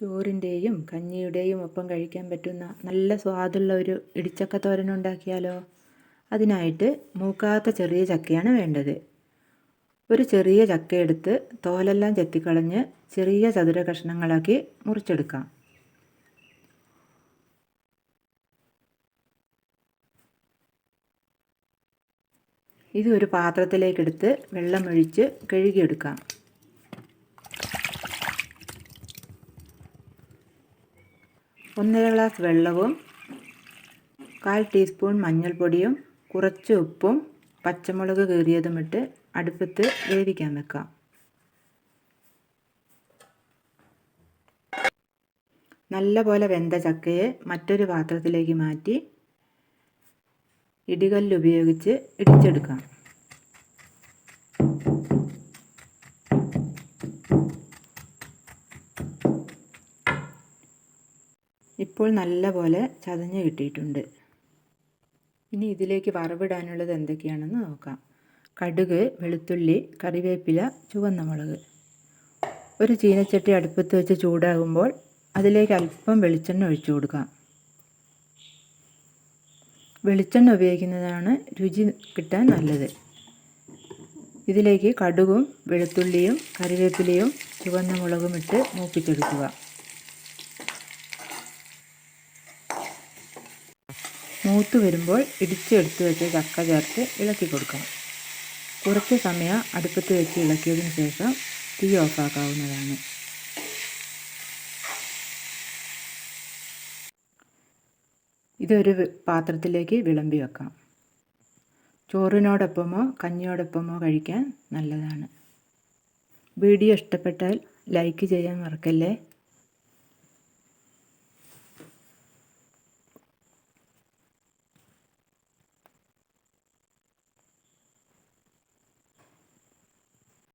ചോറിന്റെയും കഞ്ഞിയുടെയും ഒപ്പം കഴിക്കാൻ പറ്റുന്ന നല്ല സ്വാദുള്ള ഒരു ഇടിച്ചക്ക തോരൻ ഉണ്ടാക്കിയാലോ? അതിനായിട്ട് മൂക്കാത്ത ചെറിയ ചക്കയാണ് വേണ്ടത്. ഒരു ചെറിയ ചക്കയെടുത്ത് തോലെല്ലാം ചെത്തിക്കളഞ്ഞ് ചെറിയ ചതുര കഷ്ണങ്ങളാക്കി മുറിച്ചെടുക്കാം. ഇത് ഒരു പാത്രത്തിലേക്കെടുത്ത് വെള്ളമൊഴിച്ച് കഴുകിയെടുക്കാം. ഒന്നര ഗ്ലാസ് വെള്ളവും കാൽ ടീസ്പൂൺ മഞ്ഞൾപ്പൊടിയും കുറച്ച് ഉപ്പും പച്ചമുളക് കീറിയതും ഇട്ട് അടുപ്പത്ത് വേവിക്കാൻ വെക്കാം. നല്ല പോലെ വെന്ത ചക്കയെ മറ്റൊരു പാത്രത്തിലേക്ക് മാറ്റി ഇടികല്ലുപയോഗിച്ച് ഇടിച്ചെടുക്കാം. ഇപ്പോൾ നല്ല പോലെ ചതഞ്ഞ് കിട്ടിയിട്ടുണ്ട്. ഇനി ഇതിലേക്ക് വറവിടാനുള്ളത് എന്തൊക്കെയാണെന്ന് നോക്കാം. കടുക് വെളുത്തുള്ളി കറിവേപ്പില ചുവന്ന മുളക്. ഒരു ചീനച്ചട്ടി അടുപ്പത്ത് വെച്ച് ചൂടാകുമ്പോൾ അതിലേക്ക് അല്പം വെളിച്ചെണ്ണ ഒഴിച്ചു കൊടുക്കാം. വെളിച്ചെണ്ണ ഉപയോഗിക്കുന്നതാണ് രുചി കിട്ടാൻ നല്ലത്. ഇതിലേക്ക് കടുകും വെളുത്തുള്ളിയും കറിവേപ്പിലയും ചുവന്ന മുളകും ഇട്ട് മൂപ്പിച്ചെടുക്കുക. മൂത്ത് വരുമ്പോൾ ഇടിച്ചെടുത്ത് വെച്ച ചക്ക ചേർത്ത് ഇളക്കി കൊടുക്കണം. കുറച്ച് സമയം അടുപ്പത്ത് വെച്ച് ഇളക്കിയതിന് ശേഷം തീ ഓഫാക്കാവുന്നതാണ്. ഇതൊരു പാത്രത്തിലേക്ക് വിളമ്പി വെക്കാം. ചോറിനോടൊപ്പമോ കഞ്ഞിയോടൊപ്പമോ കഴിക്കാൻ നല്ലതാണ്. വീഡിയോ ഇഷ്ടപ്പെട്ടാൽ ലൈക്ക് ചെയ്യാൻ മറക്കല്ലേ?